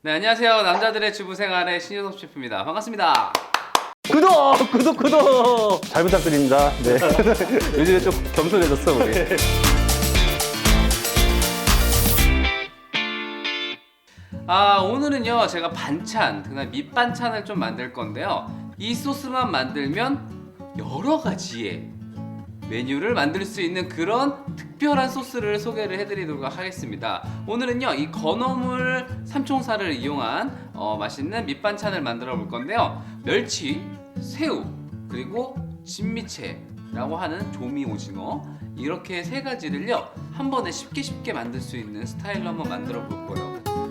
네, 안녕하세요. 남자들의 주부 생활의 신효섭 셰프입니다. 반갑습니다. 구독! 구독, 구독! 잘 부탁드립니다. 네. 요즘에 좀 겸손해졌어, 우리. 아, 오늘은요, 제가 반찬, 그날 밑반찬을 좀 만들 건데요. 이 소스만 만들면 여러 가지의 메뉴를 만들 수 있는 그런 특별한 소스를 소개를 해드리도록 하겠습니다. 오늘은요, 이 건어물 삼총사를 이용한 어, 맛있는 밑반찬을 만들어 볼 건데요. 멸치, 새우, 그리고 진미채라고 하는 조미 오징어 이렇게 세 가지를요 한 번에 쉽게 쉽게 만들 수 있는 스타일로 한번 만들어 볼 거예요.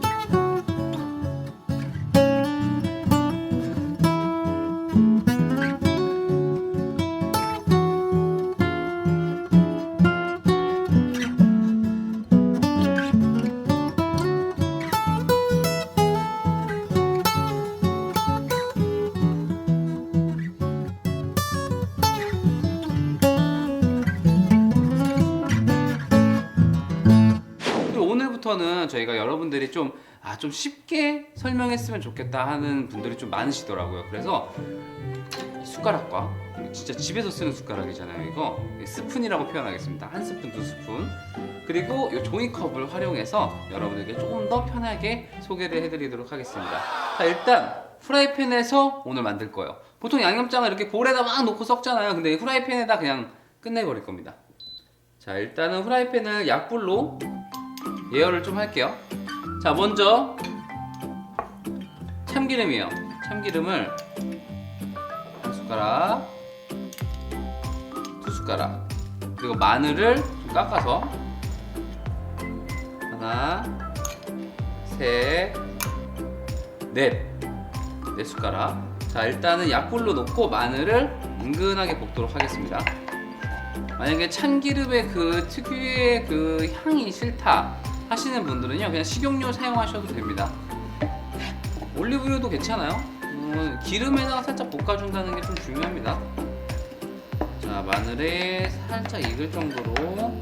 아, 좀 쉽게 설명했으면 좋겠다 하는 분들이 좀 많으시더라고요. 그래서 이 숟가락과 진짜 집에서 쓰는 숟가락이잖아요. 이거 스푼이라고 표현하겠습니다. 한 스푼, 두 스푼. 그리고 이 종이컵을 활용해서 여러분에게 조금 더 편하게 소개를 해드리도록 하겠습니다. 자, 일단 프라이팬에서 오늘 만들 거예요. 보통 양념장을 이렇게 볼에다 막 놓고 섞잖아요. 근데 이 프라이팬에다 그냥 끝내버릴 겁니다. 자, 일단은 프라이팬을 약불로 예열을 좀 할게요. 자, 먼저 참기름이에요. 참기름을 한 숟가락, 두 숟가락, 그리고 마늘을 좀 깎아서 하나, 셋, 넷, 네 숟가락. 자, 일단은 약불로 놓고 마늘을 은근하게 볶도록 하겠습니다. 만약에 참기름의 그 특유의 그 향이 싫다 하시는 분들은요 그냥 식용유 사용하셔도 됩니다. 올리브유도 괜찮아요. 음, 기름에다가 살짝 볶아준다는 게 좀 중요합니다. 자 마늘에 살짝 익을 정도로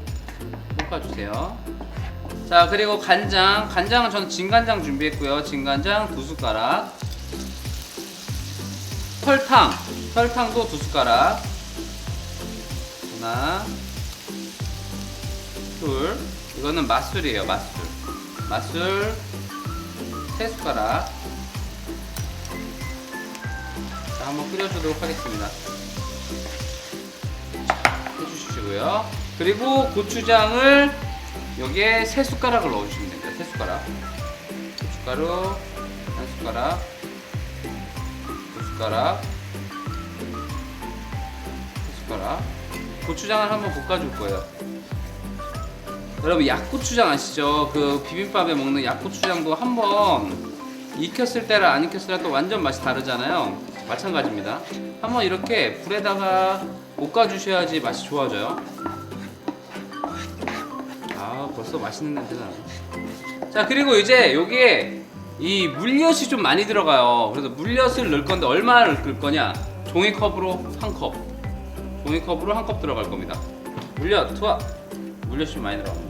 볶아주세요. 자 그리고 간장. 간장은 저는 진간장 준비했고요. 진간장 두 숟가락. 설탕. 설탕도 두 숟가락. 하나, 둘. 이거는 맛술이에요, 맛술. 맛술 세 숟가락. 자, 한번 끓여주도록 하겠습니다. 자, 해주시고요. 그리고 고추장을 여기에 세 숟가락을 넣어주시면 됩니다. 세 숟가락. 고춧가루 한 숟가락, 두 숟가락, 세 숟가락. 고추장을 한번 볶아줄 거예요. 여러분 약고추장 아시죠? 그 비빔밥에 먹는 약고추장도 한번 익혔을 때랑 안 익혔을 때랑 또 완전 맛이 다르잖아요. 마찬가지입니다. 한번 이렇게 불에다가 볶아주셔야지 맛이 좋아져요. 아 벌써 맛있는 냄새 나네. 자 그리고 이제 여기에 이 물엿이 좀 많이 들어가요. 그래서 물엿을 넣을 건데 얼마를 넣을 거냐? 종이컵으로 한 컵. 종이컵으로 한 컵 들어갈 겁니다. 물엿 투하. 물엿이 좀 많이 들어갑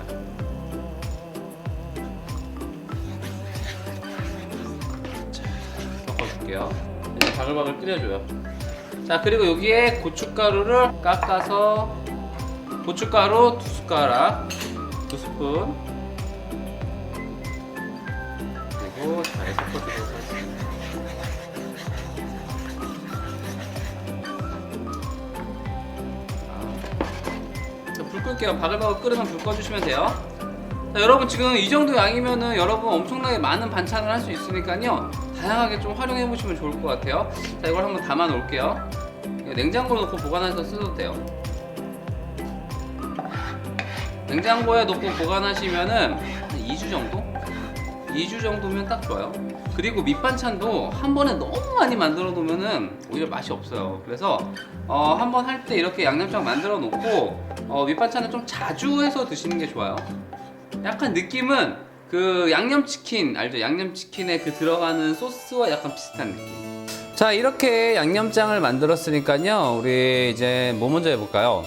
섞어줄게요. 이제 바글바글 끓여줘요. 자 그리고 여기에 고춧가루를 깎아서 고춧가루 두 숟가락, 두 스푼. 그리고 잘 섞어주도록 하겠습니다. 자, 불 끌게요. 바글바글 끓으면 불 꺼주시면 돼요. 자, 여러분 지금 이 정도 양이면은 여러분 엄청나게 많은 반찬을 할 수 있으니까요. 다양하게 좀 활용해 보시면 좋을 것 같아요. 자, 이걸 한번 담아 놓을게요. 냉장고에 넣고 보관해서 쓰도 돼요. 냉장고에 넣고 보관하시면은 한 2주 정도? 2주 정도면 딱 좋아요. 그리고 밑반찬도 한 번에 너무 많이 만들어 놓으면은 오히려 맛이 없어요. 그래서 어, 한 번 할 때 이렇게 양념장 만들어 놓고 어, 밑반찬은 좀 자주 해서 드시는 게 좋아요. 약간 느낌은 그 양념치킨 알죠? 양념치킨에 그 들어가는 소스와 약간 비슷한 느낌. 자 이렇게 양념장을 만들었으니까요. 우리 이제 뭐 먼저 해볼까요?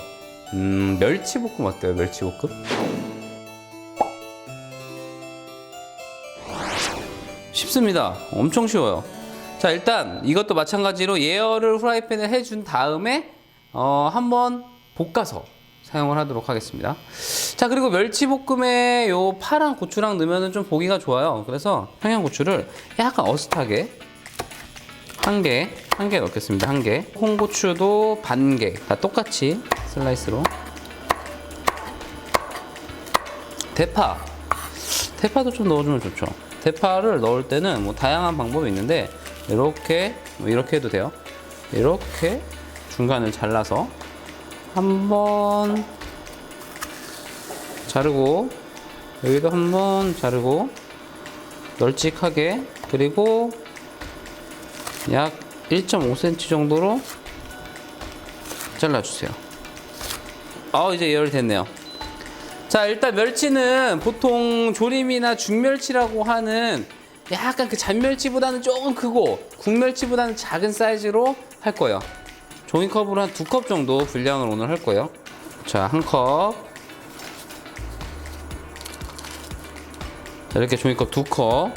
음 멸치볶음 어때요? 멸치볶음? 쉽습니다. 엄청 쉬워요. 자, 일단 이것도 마찬가지로 예열을 후라이팬에 해준 다음에 어, 한번 볶아서 사용을 하도록 하겠습니다. 자, 그리고 멸치볶음에 요 파랑 고추랑 넣으면 좀 보기가 좋아요. 그래서 청양고추를 약간 어슷하게 한 개, 한 개 넣겠습니다. 한 개. 홍고추도 반 개. 다 똑같이 슬라이스로. 대파. 대파도 좀 넣어주면 좋죠. 대파를 넣을 때는 뭐 다양한 방법이 있는데 이렇게 뭐 이렇게 해도 돼요. 이렇게 중간을 잘라서 한 번 자르고 여기도 한 번 자르고 널찍하게 그리고 약 1.5cm 정도로 잘라주세요. 아 이제 예열 됐네요. 자 일단 멸치는 보통 조림이나 중멸치라고 하는 약간 그 잔멸치보다는 조금 크고 국멸치보다는 작은 사이즈로 할 거예요. 종이컵으로 한 두 컵 정도 분량을 오늘 할 거예요. 자 한 컵. 자 이렇게 종이컵 두 컵,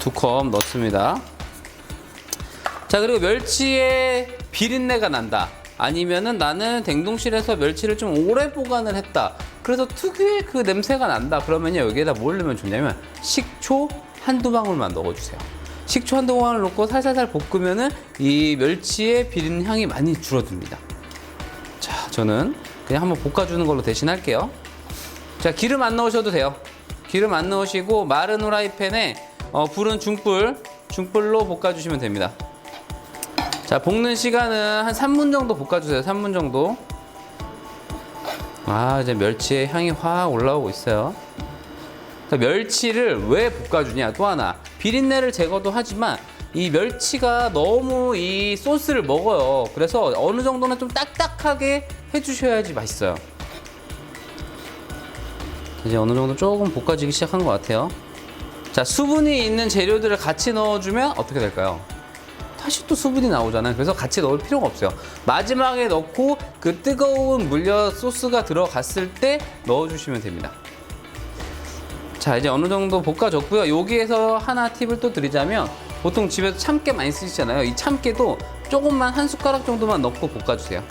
두 컵 넣습니다. 자 그리고 멸치의 비린내가 난다 아니면은 나는 냉동실에서 멸치를 좀 오래 보관을 했다 그래서 특유의 그 냄새가 난다 그러면요 여기에다 뭘 넣으면 좋냐면 식초 한두 방울만 넣어주세요 식초 한두 방울 넣고 살살살 볶으면은 이 멸치의 비린 향이 많이 줄어듭니다 자 저는 그냥 한번 볶아주는 걸로 대신할게요 자 기름 안 넣으셔도 돼요 기름 안 넣으시고 마른 후라이팬에 어, 불은 중불 중불로 볶아주시면 됩니다 자, 볶는 시간은 한 3분 정도 볶아주세요. 3분 정도. 아, 이제 멸치의 향이 확 올라오고 있어요. 멸치를 왜 볶아주냐? 또 하나. 비린내를 제거도 하지만 이 멸치가 너무 이 소스를 먹어요. 그래서 어느 정도는 좀 딱딱하게 해주셔야지 맛있어요. 이제 어느 정도 조금 볶아지기 시작한 것 같아요. 자, 수분이 있는 재료들을 같이 넣어주면 어떻게 될까요? 다시 또 수분이 나오잖아요. 그래서 같이 넣을 필요가 없어요. 마지막에 넣고 그 뜨거운 물엿 소스가 들어갔을 때 넣어주시면 됩니다. 자, 이제 어느 정도 볶아졌고요. 여기에서 하나 팁을 또 드리자면 보통 집에서 참깨 많이 쓰시잖아요. 이 참깨도 조금만 한 숟가락 정도만 넣고 볶아주세요.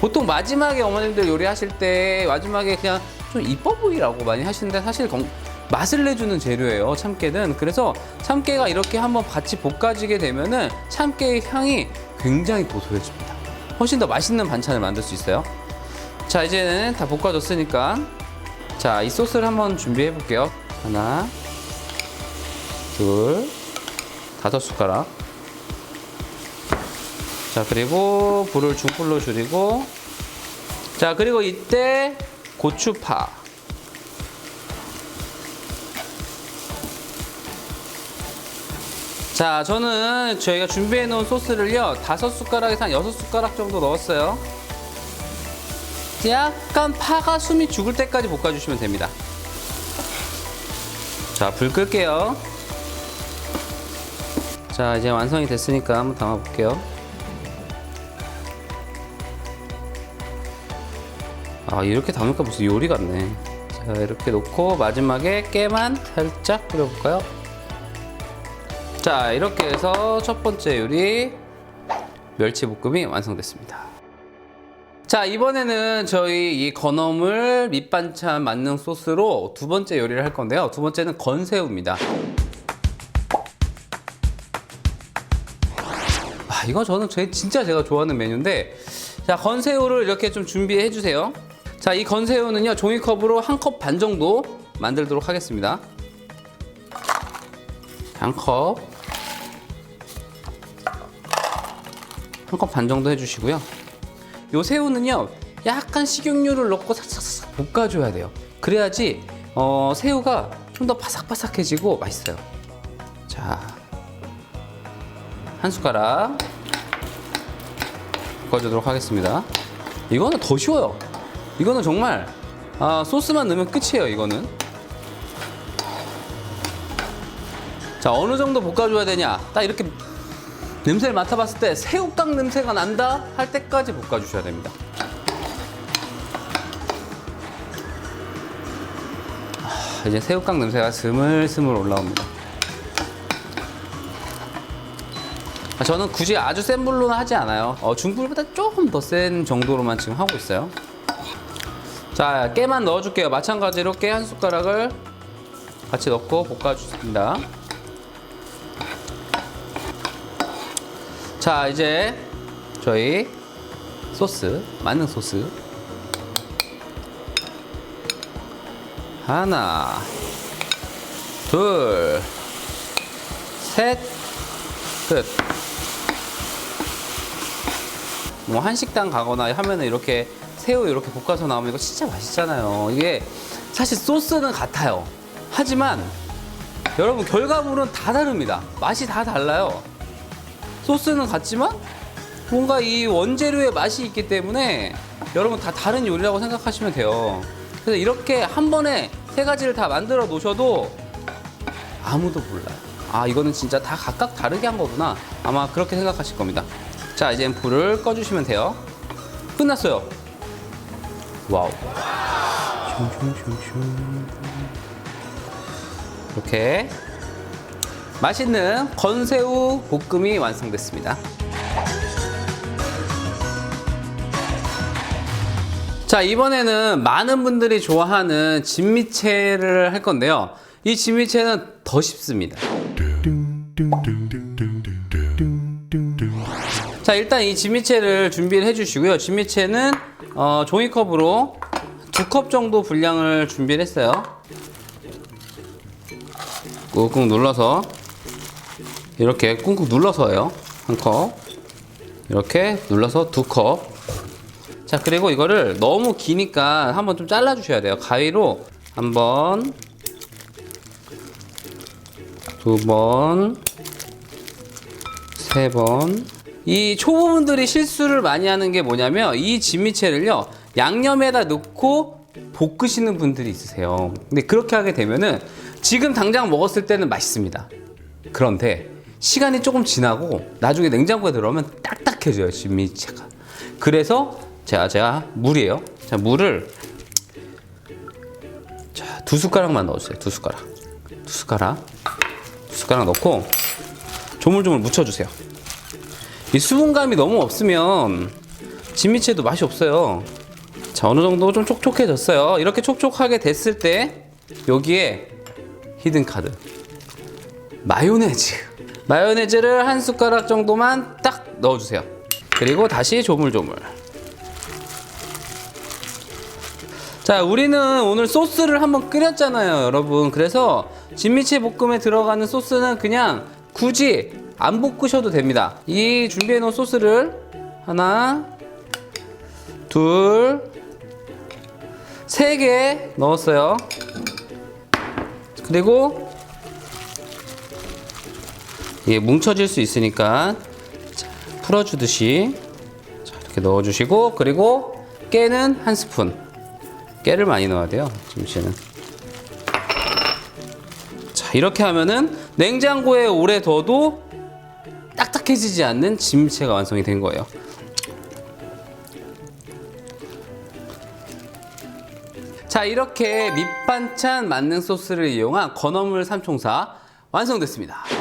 보통 마지막에 어머님들 요리하실 때 마지막에 그냥 좀 이뻐 보이라고 많이 하시는데 사실 건- 맛을 내주는 재료예요 참깨는 그래서 참깨가 이렇게 한번 같이 볶아지게 되면은 참깨의 향이 굉장히 고소해집니다 훨씬 더 맛있는 반찬을 만들 수 있어요 자 이제는 다 볶아졌으니까 자 이 소스를 한번 준비해 볼게요. 하나 둘 다섯 숟가락. 자 그리고 불을 중불로 줄이고. 자 그리고 이때 고추파. 자 저는 저희가 준비해 놓은 소스를요 다섯 숟가락에서 한 여섯 숟가락 정도 넣었어요 약간 파가 숨이 죽을 때까지 볶아주시면 됩니다. 자 불 끌게요. 자 이제 완성이 됐으니까 한번 담아 볼게요. 아 이렇게 담으니까 무슨 요리 같네. 자 이렇게 놓고 마지막에 깨만 살짝 뿌려볼까요? 자 이렇게 해서 첫 번째 요리 멸치볶음이 완성됐습니다 자 이번에는 저희 이 건어물 밑반찬 만능 소스로 두 번째 요리를 할 건데요. 두 번째는 건새우입니다. 아 이거 저는 제 진짜 제가 좋아하는 메뉴인데 자 건새우를 이렇게 좀 준비해 주세요. 자 이 건새우는요 종이컵으로 한 컵 반 정도 만들도록 하겠습니다. 한 컵. 한 컵 반 정도 해주시고요 요 새우는요 약간 식용유를 넣고 삭삭삭 볶아줘야 돼요. 그래야지 어, 새우가 좀 더 바삭바삭해지고 맛있어요. 자한 숟가락 볶아주도록 하겠습니다. 이거는 더 쉬워요. 이거는 정말 아, 소스만 넣으면 끝이에요 이거는. 자 어느 정도 볶아줘야 되냐? 딱 이렇게 냄새를 맡아봤을 때 새우깡 냄새가 난다 할 때까지 볶아주셔야 됩니다 아, 이제 새우깡 냄새가 스물스물 올라옵니다. 아, 저는 굳이 아주 센 불로는 하지 않아요. 어, 중불보다 조금 더 센 정도로만 지금 하고 있어요. 자, 깨만 넣어줄게요. 마찬가지로 깨 한 숟가락을 같이 넣고 볶아주습니다. 자, 이제 저희 소스, 만능 소스. 하나, 둘, 셋, 끝. 뭐 한식당 가거나 하면은 이렇게 새우 이렇게 볶아서 나오면 이거 진짜 맛있잖아요. 이게 사실 소스는 같아요. 하지만 여러분 결과물은 다 다릅니다. 맛이 다 달라요. 소스는 같지만 뭔가 이 원재료의 맛이 있기 때문에 여러분 다 다른 요리라고 생각하시면 돼요. 그래서 이렇게 한 번에 세 가지를 다 만들어 놓으셔도 아무도 몰라요. 아, 이거는 진짜 다 각각 다르게 한 거구나. 아마 그렇게 생각하실 겁니다. 자, 이제 불을 꺼주시면 돼요. 끝났어요. 와우. 이렇게 맛있는 건새우 볶음이 완성됐습니다. 자, 이번에는 많은 분들이 좋아하는 진미채를 할 건데요. 이 진미채는 더 쉽습니다. 자, 일단 이 진미채를 준비를 해주시고요. 진미채는 어, 종이컵으로 두 컵 정도 분량을 준비를 했어요. 꾹꾹 눌러서 이렇게 꾹꾹 눌러서요. 한 컵. 이렇게 눌러서 두 컵. 자, 그리고 이거를 너무 기니까 한번 좀 잘라 주셔야 돼요. 가위로 한 번, 두 번, 세 번. 이 초보분들이 실수를 많이 하는 게 뭐냐면 이 진미채를요 양념에다 넣고 볶으시는 분들이 있으세요. 근데 그렇게 하게 되면은 지금 당장 먹었을 때는 맛있습니다. 그런데 시간이 조금 지나고 나중에 냉장고에 들어오면 딱딱해져요 진미채가. 그래서 제가 제가 물이에요. 자 물을 자 두 숟가락만 넣어주세요. 두 숟가락, 두 숟가락, 두 숟가락 넣고 조물조물 묻혀주세요. 이 수분감이 너무 없으면 진미채도 맛이 없어요. 자, 어느 정도 좀 촉촉해졌어요. 이렇게 촉촉하게 됐을 때 여기에 히든 카드 마요네즈. 마요네즈를 한 숟가락 정도만 딱 넣어주세요. 그리고 다시 조물조물. 자, 우리는 오늘 소스를 한번 끓였잖아요, 여러분. 그래서 진미채 볶음에 들어가는 소스는 그냥 굳이 안 볶으셔도 됩니다. 이 준비해 놓은 소스를 하나, 둘, 세 개 넣었어요. 그리고 이게 뭉쳐질 수 있으니까 자, 풀어주듯이 자, 이렇게 넣어주시고 그리고 깨는 한 스푼. 깨를 많이 넣어야 돼요. 김치는. 자 이렇게 하면은 냉장고에 오래 둬도 딱딱해지지 않는 진미채가 완성이 된 거예요. 자 이렇게 밑반찬 만능 소스를 이용한 건어물 삼총사 완성됐습니다.